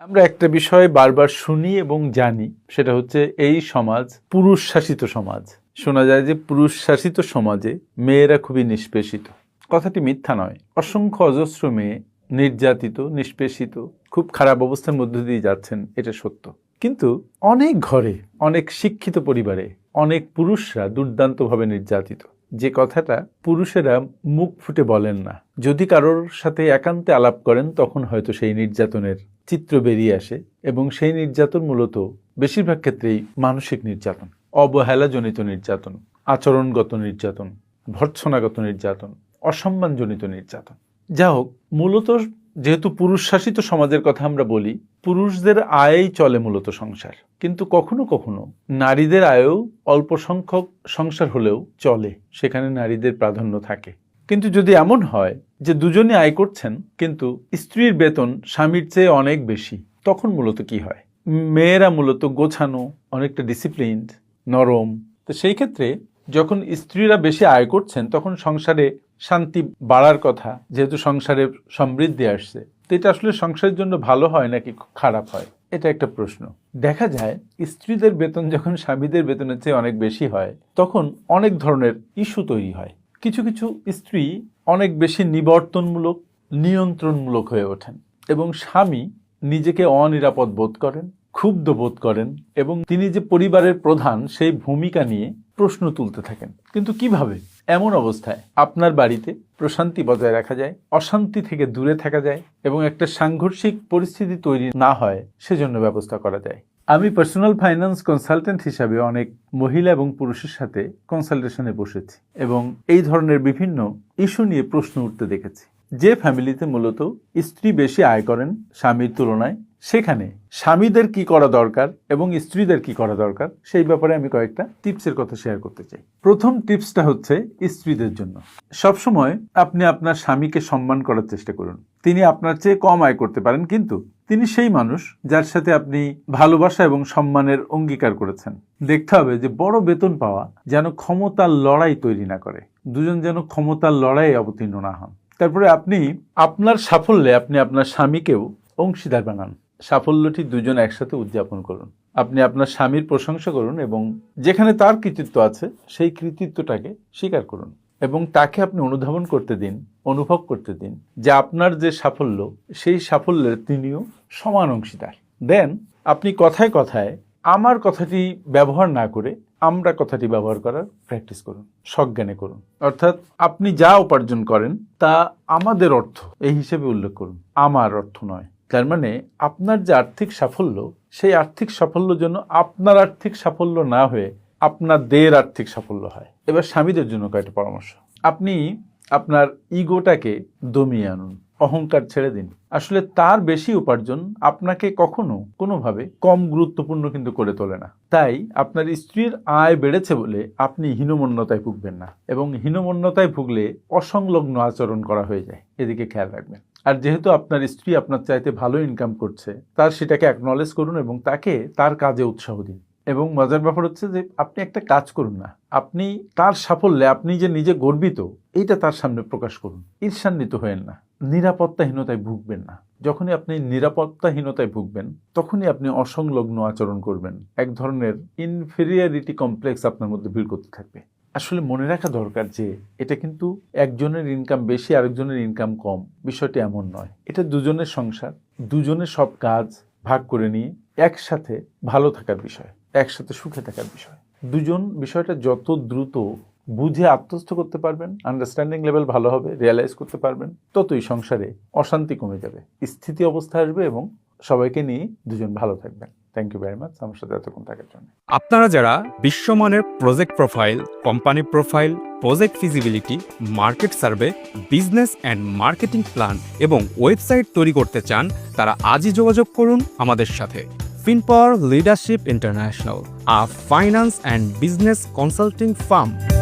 আমরা একটা বিষয় বারবার শুনি এবং জানি, সেটা হচ্ছে এই সমাজ পুরুষ শাসিত সমাজ। শোনা যায় যে পুরুষ শাসিত সমাজে মেয়েরা খুবই নিষ্পেষিত। কথাটি মিথ্যা নয়। অসংখ্য অজস্র মেয়ে নির্যাতিত, নিষ্পেষিত, খুব খারাপ অবস্থার মধ্য দিয়ে যাচ্ছেন, এটা সত্য। কিন্তু অনেক ঘরে, অনেক শিক্ষিত পরিবারে, অনেক পুরুষরা দুর্দান্তভাবে নির্যাতিত। যে কথাটা পুরুষেরা মুখ ফুটে বলেন না। যদি কারোর সাথে একান্তে আলাপ করেন, তখন হয়তো সেই নির্যাতনের চিত্র বেরিয়ে আসে এবং সেই নির্যাতন মূলত বেশিরভাগ ক্ষেত্রেই মানসিক নির্যাতন, অবহেলাজনিত নির্যাতন, আচরণগত নির্যাতন, ভর্ৎসনাগত নির্যাতন, অসম্মানজনিত নির্যাতন। যা হোক, মূলত যেহেতু পুরুষ শাসিত সমাজের কথা আমরা বলি, পুরুষদের আয়েই চলে মূলত সংসার। কিন্তু কখনো কখনো নারীদের আয়েও অল্প সংখ্যক সংসার হলেও চলে, সেখানে নারীদের প্রাধান্য থাকে। কিন্তু যদি এমন হয় যে দুজনে আয় করছেন, কিন্তু স্ত্রীর বেতন স্বামীর চেয়ে অনেক বেশি, তখন মূলত কি হয়? মেয়েরা মূলত গোছানো, অনেকটা ডিসিপ্লিনড নরম। তো সেই ক্ষেত্রে যখন স্ত্রীরা বেশি আয় করছেন, তখন সংসারে শান্তি বাড়ার কথা, যেহেতু সংসারে সমৃদ্ধি আসছে। তো এটা আসলে সংসারের জন্য ভালো হয় নাকি খারাপ হয়? এটা একটা প্রশ্ন। দেখা যায়, স্ত্রীদের বেতন যখন স্বামীদের বেতনের চেয়ে অনেক বেশি হয়, তখন অনেক ধরনের ইস্যু তৈরি হয়। কিছু কিছু স্ত্রী অনেক বেশি নিবর্তনমূলক, নিয়ন্ত্রণমূলক হয়ে ওঠেন এবং স্বামী নিজেকে অনিরাপদ বোধ করেন, ক্ষুব্ধ বোধ করেন এবং তিনি যে পরিবারের প্রধান, সেই ভূমিকা নিয়ে প্রশ্ন তুলতে থাকেন। কিন্তু কীভাবে? এমন অবস্থায় আপনার বাড়িতে প্রশান্তি বজায় রাখা যায়, অশান্তি থেকে দূরে থাকা যায় এবং একটা সাংঘর্ষিক পরিস্থিতি তৈরি না হয়, সেজন্য ব্যবস্থা করা যায়। আমি পার্সোনাল ফাইন্যান্স কনসালটেন্ট হিসাবে অনেক মহিলা এবং পুরুষের সাথে কনসালটেশনে বসেছি এবং এই ধরনের বিভিন্ন ইস্যু নিয়ে প্রশ্ন উঠতে দেখেছি। যে ফ্যামিলিতে মূলত স্ত্রী বেশি আয় করেন, স্বামীর তুলনায় সেখানে স্বামীদের কি করা দরকার এবং স্ত্রীদের কি করা দরকার, সেই ব্যাপারে আমি কয়েকটা টিপসের কথা শেয়ার করতে চাই। প্রথম টিপসটা হচ্ছে স্ত্রীদের জন্য। সবসময় আপনি আপনার স্বামীকে সম্মান করার চেষ্টা করুন। তিনি আপনার চেয়ে কম আয় করতে পারেন, কিন্তু তিনি সেই মানুষ যার সাথে আপনি ভালোবাসা এবং সম্মানের অঙ্গীকার করেছেন। দেখতে হবে যে বড় বেতন পাওয়া যেন ক্ষমতার লড়াই তৈরি না করে। দুজন যেন ক্ষমতার লড়াইয়ে অবতীর্ণ না হন। তারপরে আপনি আপনার সাফল্যে আপনি আপনার স্বামীকেও অংশীদার বানান। সাফল্যটি দুজন একসাথে উদযাপন করুন। আপনি আপনার স্বামীর প্রশংসা করুন এবং যেখানে তার কৃতিত্ব আছে, সেই কৃতিত্বটাকে স্বীকার করুন এবং তাকে আপনি অনুধাবন করতে দিন, অনুভব করতে দিন যে আপনার যে সাফল্য, সেই সাফল্যের তিনিও সমান অংশীদার। দেন, আপনি কথায় কথায় আমার কথাটি ব্যবহার না করে আমরা কথাটি ব্যবহার করার প্র্যাকটিস করুন, সজ্ঞানে করুন। অর্থাৎ আপনি যা উপার্জন করেন, তা আমাদের অর্থ, এই হিসেবে উল্লেখ করুন, আমার অর্থ নয়। তার মানে আপনার যে আর্থিক সাফল্য, সেই আর্থিক সাফল্য জন্য আপনার আর্থিক সাফল্য না হয়ে আপনাদের আর্থিক সাফল্য হয়। এবার স্বামীদের জন্য কয়েকটা পরামর্শ। আপনি আপনার ইগোটাকে দমিয়ে আনুন, অহংকার ছেড়ে দিন। আসলে তার বেশি উপার্জন আপনাকে কখনো কোনোভাবে কম গুরুত্বপূর্ণ কিন্তু করে তোলে না। তাই আপনার স্ত্রীর আয় বেড়েছে বলে আপনি হীনমন্যতায় ভুগবেন না এবং হীনমন্যতায় ভুগলে অসংলগ্ন আচরণ করা হয়ে যায়। এদিকে খেয়াল রাখবেন। আর যেহেতু আপনার স্ত্রী আপনার চাইতে ভালো ইনকাম করছে, তার সেটাকে অ্যাকনলেজ করুন এবং তাকে তার কাজে উৎসাহ দিন। এবং মজার ব্যাপার হচ্ছে যে, আপনি একটা কাজ করুন না। আপনি তার সাফল্যে, আপনি যে নিজে গর্বিত, এইটা তার সামনে প্রকাশ করুন। ঈর্ষান্বিত হয়েন না। নিরাপত্তাহীনতায় ভুগবেন না। যখনই আপনি নিরাপত্তাহীনতায় ভুগবেন, তখনই আপনি অসংলগ্ন আচরণ করবেন। এক ধরনের ইনফেরিয়ারিটি কমপ্লেক্স আপনার মধ্যে ভিড় করতে থাকবে। আসলে মনে রাখা দরকার যে এটা কিন্তু একজনের ইনকাম বেশি, আরেকজনের ইনকাম কম। বিষয়টি এমন নয়। এটা দুজনের সংসার, দুজনের সব কাজ ভাগ করে নিয়ে একসাথে ভালো থাকার বিষয়, একসাথে সুখে থাকার বিষয়। দুজন বিষয়টা যত দ্রুত বুঝে আত্মস্থ করতে পারবেন আন্ডারস্ট্যান্ডিং লেভেল ভালো হবে রিয়েলাইজ করতে পারবেন, ততই সংসারে অশান্তি কমে যাবে, স্থিতি অবস্থা আসবে এবং সবাইকে নিয়ে দুজন ভালো থাকবেন। থ্যাংক ইউ ভেরি মাচ আমার সাথে এতক্ষণ থাকার জন্য। আপনারা যারা বিশ্বমানের project profile, company profile, project feasibility, market survey, business and marketing plan এবং ওয়েবসাইট তৈরি করতে চান, তারা আজই যোগাযোগ করুন আমাদের সাথে। FinPower leadership international, a finance and business consulting firm.